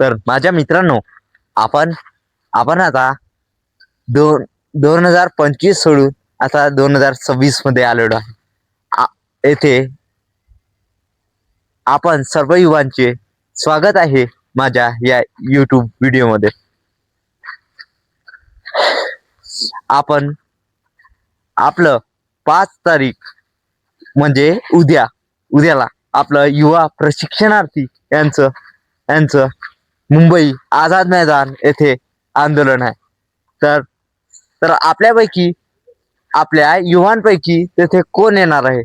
तर माझ्या मित्रांनो आपण आपण आता दोन दोन हजार पंचवीस सोडून आता दोन हजार सव्वीसमध्ये आलेलो आहे. येथे आपण सर्व युवांचे स्वागत आहे माझ्या या युट्यूब व्हिडिओमध्ये आपण आपलं पाच तारीख म्हणजे उद्या उद्याला आपलं युवा प्रशिक्षणार्थी यांचं यांचं मुंबई आझाद मैदान येथे आंदोलन आहे. तर तर आपल्यापैकी आपल्या युवांपैकी तेथे कोण येणार आहे?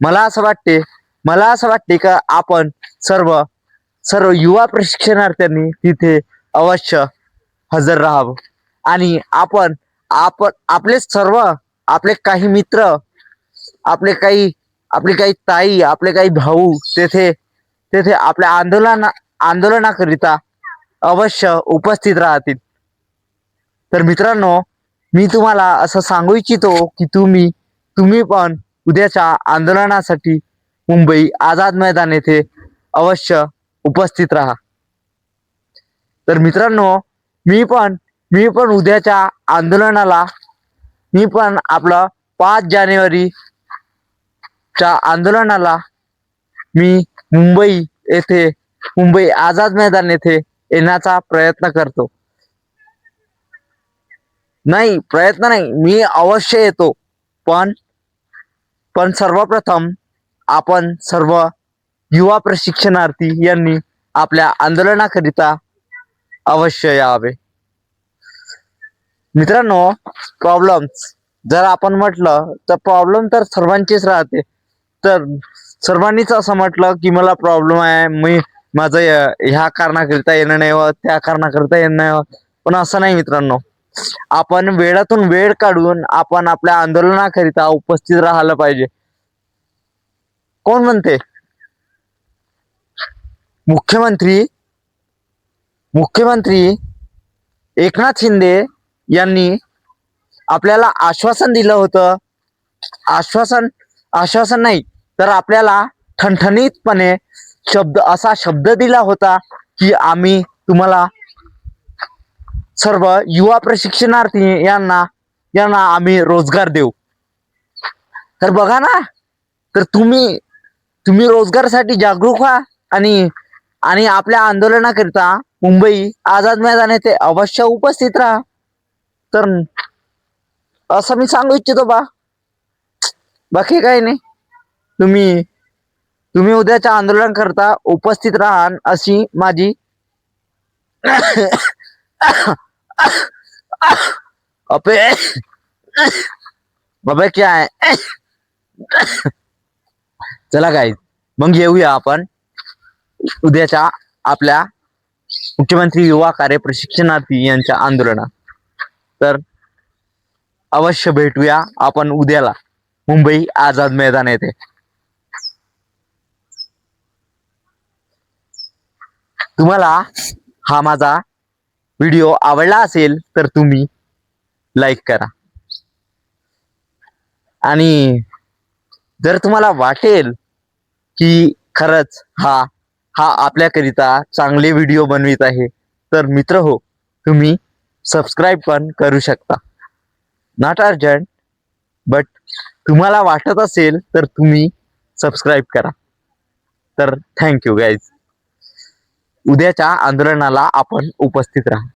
मला असं वाटते मला असं वाटते का आपण सर्व सर्व युवा प्रशिक्षणार्थ्यांनी तिथे अवश्य हजर राहावं. आणि आपण आपण आपले सर्व आपले काही मित्र आपले काही आपले काही ताई आपले काही भाऊ तेथे तेथे आपल्या आंदोलना आंदोलनाकरिता अवश्य उपस्थित राहतील. तर मित्रांनो मी तुम्हाला असं सांगू इच्छितो की तुम्ही तुम्ही पण उद्याच्या आंदोलनासाठी मुंबई आझाद मैदान येथे अवश्य उपस्थित राहा. तर मित्रांनो मी पण मी पण उद्याच्या आंदोलनाला मी पण आपलं पाच जानेवारी च्या आंदोलनाला मी मुंबई येथे मुंबई आझाद मैदान येथे येण्याचा प्रयत्न करतो. नाही प्रयत्न नाही. मी अवश्य येतो. पण पण सर्वप्रथम आपण सर्व युवा प्रशिक्षणार्थी यांनी आपल्या आंदोलनाकरिता अवश्य यावे. मित्रांनो प्रॉब्लेम्स जर आपण म्हटलं तर प्रॉब्लेम तर सर्वांचीच राहते. तर सर्वांनीच असं म्हटलं की मला प्रॉब्लेम आहे. मी माझं ह्या कारणाकरिता येणं नाही व त्या कारणाकरिता येणं नाही पण असं नाही मित्रांनो. आपण वेळातून वेळ काढून आपण आपल्या आंदोलनाकरिता उपस्थित राहायला पाहिजे. कोण म्हणते? मुख्यमंत्री मुख्यमंत्री एकनाथ शिंदे यांनी आपल्याला आश्वासन दिलं होतं. आश्वासन आश्वासन नाही तर आपल्याला ठणठणीतपणे शब्द असा शब्द दिला होता की आम्ही तुम्हाला सर्व युवा प्रशिक्षणार्थी यांना यांना आम्ही रोजगार देऊ. तर बघा ना तर तुम्ही तुम्ही रोजगारासाठी जागरूक व्हा आणि आणि आपल्या आंदोलनाकरिता मुंबई आझाद मैदान येथे अवश्य उपस्थित राहा. तर असं मी सांगू इच्छितो बा. बाकी काही नाही. तुम्ही तुम्ही उद्याच्या आंदोलन करता उपस्थित राहा अशी माझी अपे अबे काय आहे चला काय मग येऊया आपण उद्याच्या आपल्या मुख्यमंत्री युवा कार्य प्रशिक्षणार्थी यांच्या आंदोलनात. तर अवश्य भेटूया आपण उद्याला मुंबई आझाद मैदान येथे. तुम्हाला हा माझा व्हिडिओ आवडला असेल तर तुम्ही लाईक करा. आणि जर तुम्हाला वाटेल की खरंच हा हा आपल्याकरिता चांगले व्हिडिओ बनवित आहे तर मित्र हो तुम्ही सबस्क्राईब पण करू शकता. नॉट अर्जंट बट तुम्हाला वाटत असेल तर तुम्ही सबस्क्राईब करा. तर थँक्यू गाईज उद्याच्या आंदोलनाला आपण उपस्थित राहा.